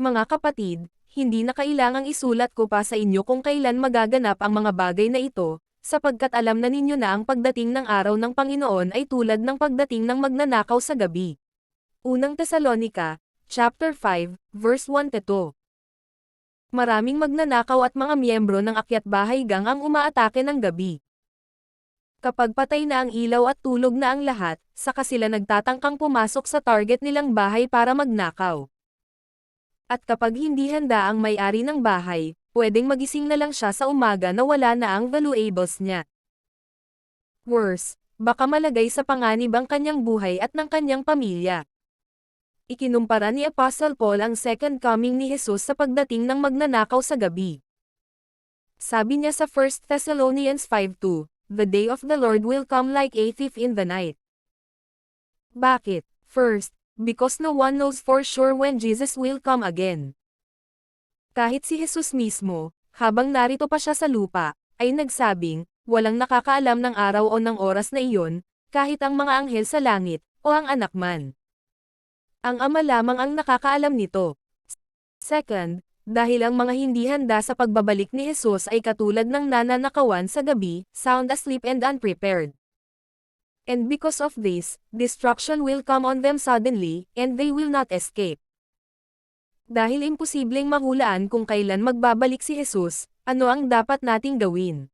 Mga kapatid, hindi na kailangang isulat ko pa sa inyo kung kailan magaganap ang mga bagay na ito, sapagkat alam na ninyo na ang pagdating ng araw ng Panginoon ay tulad ng pagdating ng magnanakaw sa gabi. Unang Tesalonika, chapter 5, verse 1 to 2. Maraming magnanakaw at mga miyembro ng akyat bahay gang ang umaatake ng gabi. Kapag patay na ang ilaw at tulog na ang lahat, saka sila nagtatangkang pumasok sa target nilang bahay para magnakaw. At kapag hindi handa ang may-ari ng bahay, pwedeng magising na lang siya sa umaga na wala na ang valuables niya. Worse, baka malagay sa panganib ang kanyang buhay at ng kanyang pamilya. Ikinumpara ni Apostle Paul ang second coming ni Jesus sa pagdating ng magnanakaw sa gabi. Sabi niya sa 1 Thessalonians 5.2, The day of the Lord will come like a thief in the night. Bakit? First, because no one knows for sure when Jesus will come again. Kahit si Jesus mismo, habang narito pa siya sa lupa, ay nagsabing, walang nakakaalam ng araw o ng oras na iyon, kahit ang mga anghel sa langit, o ang anak man. Ang ama lamang ang nakakaalam nito. Second, dahil ang mga hindi handa sa pagbabalik ni Jesus ay katulad ng nananakawan sa gabi, sound asleep and unprepared. And because of this, destruction will come on them suddenly, and they will not escape. Dahil imposibleng mahulaan kung kailan magbabalik si Jesus, ano ang dapat nating gawin?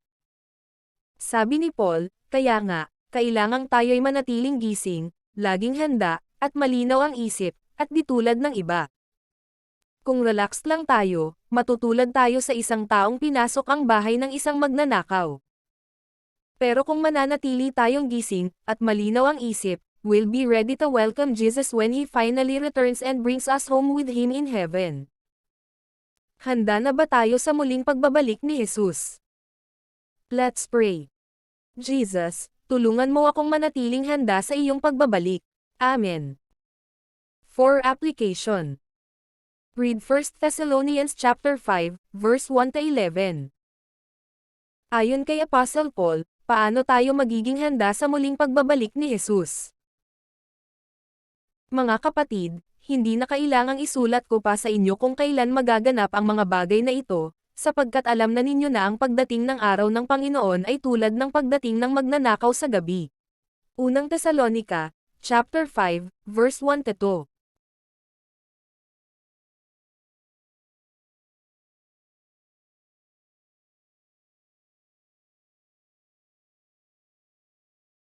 Sabi ni Paul, kaya nga, kailangang tayo'y manatiling gising, laging handa, at malinaw ang isip, at di tulad ng iba. Kung relaxed lang tayo, matutulad tayo sa isang taong pinasok ang bahay ng isang magnanakaw. Pero kung mananatili tayong gising, at malinaw ang isip, we'll be ready to welcome Jesus when He finally returns and brings us home with Him in heaven. Handa na ba tayo sa muling pagbabalik ni Jesus? Let's pray. Jesus, tulungan mo akong manatiling handa sa iyong pagbabalik. Amen. For application. Read 1 Thessalonians chapter 5, verse 1 to 11. Ayon kay Apostle Paul, paano tayo magiging handa sa muling pagbabalik ni Jesus? Mga kapatid, hindi na kailangang isulat ko pa sa inyo kung kailan magaganap ang mga bagay na ito, sapagkat alam na ninyo na ang pagdating ng araw ng Panginoon ay tulad ng pagdating ng magnanakaw sa gabi. Unang Tesalonika, chapter 5, verse 1 to 2.